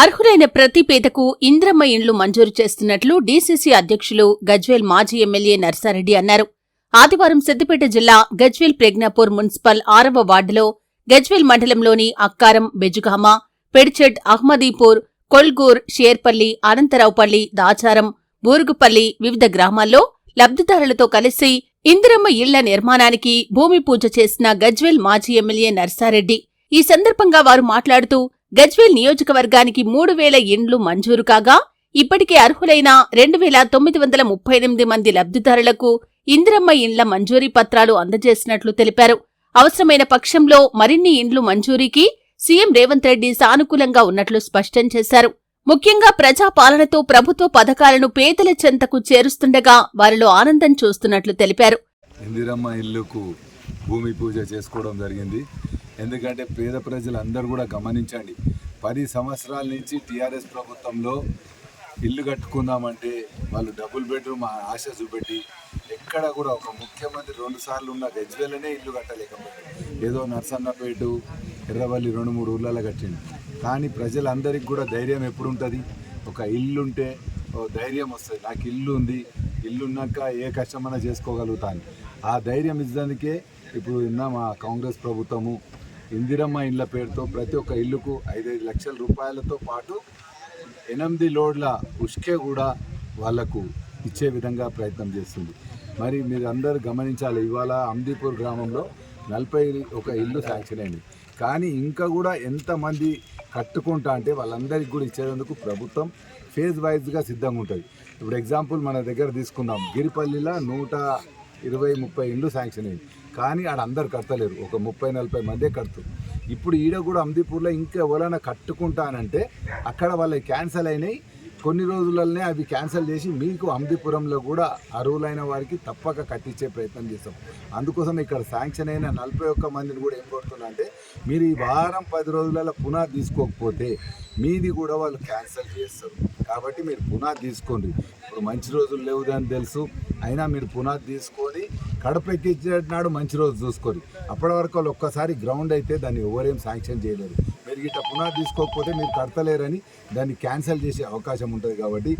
అర్హులైన ప్రతి పేదకు ఇంద్రమ్మ ఇండ్లు మంజూరు చేస్తున్నట్లు డీసీసీ అధ్యక్షులు గజ్వేల్ మాజీ ఎమ్మెల్యే నర్సారెడ్డి అన్నారు. ఆదివారం సిద్దిపేట జిల్లా గజ్వేల్ ప్రజ్ఞాపూర్ మున్సిపల్ ఆరవ వార్డులో గజ్వేల్ మండలంలోని అక్కారం బెజుగామ పెడ్చెడ్ అహ్మదీపూర్ కొల్గూర్ షేర్పల్లి అనంతరావుపల్లి దాచారం బూరుగుపల్లి వివిధ గ్రామాల్లో లబ్ధిదారులతో కలిసి ఇందిరమ్మ ఇళ్ళ నిర్మాణానికి భూమి పూజ చేసిన గజ్వేల్ మాజీ ఎమ్మెల్యే నర్సారెడ్డి. ఈ సందర్భంగా వారు మాట్లాడుతూ గజ్వేల్ నియోజకవర్గానికి మూడు వేల ఇండ్లు మంజూరు కాగా ఇప్పటికే అర్హులైన రెండు వేల తొమ్మిది వందల ముప్పై ఎనిమిది మంది లబ్ధిదారులకు ఇందిరమ్మ ఇండ్ల మంజూరీ పత్రాలు అందజేసినట్లు తెలిపారు. అవసరమైన పక్షంలో మరిన్ని ఇండ్లు మంజూరీకి సీఎం రేవంత్ రెడ్డి సానుకూలంగా ఉన్నట్లు స్పష్టం చేశారు. ముఖ్యంగా ప్రజాపాలనతో ప్రభుత్వ పథకాలను పేదల చెంతకు చేరుస్తుండగా వారిలో ఆనందం చూస్తున్నట్లు తెలిపారు. ఇందిరమ్మ ఇల్లుకు భూమి పూజ చేసుకోవడం జరిగింది. ఎందుకంటే పేద ప్రజలందరూ కూడా గమనించండి. పది సంవత్సరాల నుంచి టీఆర్ఎస్ ప్రభుత్వంలో ఇల్లు కట్టుకుందామంటే వాళ్ళు డబుల్ బెడ్రూమ్ ఆశ చూపెట్టి ఎక్కడ కూడా ఒక ముఖ్యమంత్రి రెండు సార్లు ఉన్న గజ్వేలనే ఇల్లు కట్టలేకపోయారు. ఏదో నర్సన్నపేట ఎర్రవల్లి రెండు మూడు ఊర్లలో కట్టింది కానీ ప్రజలందరికీ కూడా ధైర్యం ఎప్పుడు ఉంటుంది ఒక ఇల్లు ఉంటే ఓ ధైర్యం వస్తుంది. నాకు ఇల్లు ఉంది ఇల్లున్నాక ఏ కష్టమైనా చేసుకోగలుగుతాను. ఆ ధైర్యం ఇచ్చడానికే ఇప్పుడు ఉన్న మా కాంగ్రెస్ ప్రభుత్వము. ఇందిరమ్మ ఇళ్ళ పేరుతో ప్రతి ఒక్క ఇల్లుకు ఐదైదు లక్షల రూపాయలతో పాటు ఎనిమిది లోడ్ల ఉష్కే కూడా వాళ్ళకు ఇచ్చే విధంగా ప్రయత్నం చేస్తుంది. మరి మీరు అందరూ గమనించాలి ఇవాళ అమ్దీపూర్ గ్రామంలో నలభై ఒక ఇల్లు శాంక్షన్ అయింది. కానీ ఇంకా కూడా ఎంతమంది కట్టుకుంటా అంటే వాళ్ళందరికీ కూడా ఇచ్చేందుకు ప్రభుత్వం ఫేజ్ వైజ్గా సిద్ధంగా ఉంటుంది. ఇప్పుడు ఎగ్జాంపుల్ మన దగ్గర తీసుకుందాం. గిరిపల్లిలో నూట ఇరవై ముప్పై ఇండ్లు శాంక్షన్ అయింది కానీ ఆడ అందరు కడతలేరు. ఒక ముప్పై నలభై మందే కడుతుంది ఇప్పుడు ఈడ కూడా అమ్దీపూర్లో ఇంకా ఎవరైనా కట్టుకుంటానంటే అక్కడ వాళ్ళకి క్యాన్సిల్ అయినాయి. కొన్ని రోజులనే అవి క్యాన్సిల్ చేసి మీకు అమ్దిపురంలో కూడా అర్హులైన వారికి తప్పక కట్టించే ప్రయత్నం చేస్తాం. అందుకోసం ఇక్కడ శాంక్షన్ అయిన నలభై ఒక్క మందిని కూడా ఏం కోరుతున్నా అంటే మీరు ఈ వారం పది రోజులలో పునాది తీసుకోకపోతే మీది కూడా వాళ్ళు క్యాన్సిల్ చేస్తారు. కాబట్టి మీరు పునాది తీసుకోండి. ఇప్పుడు మంచి రోజులు లేవుదని తెలుసు. అయినా మీరు పునాది తీసుకొని కడపెక్కించేనాడు మంచి రోజు చూసుకొని. అప్పటి వరకు వాళ్ళు ఒక్కసారి గ్రౌండ్ అయితే దాన్ని ఎవరేం శాంక్షన్ చేయలేరు. మీరు ఇట్లా పునాది తీసుకోకపోతే మీరు కడతలేరని దాన్ని క్యాన్సిల్ చేసే అవకాశం ఉంటుంది కాబట్టి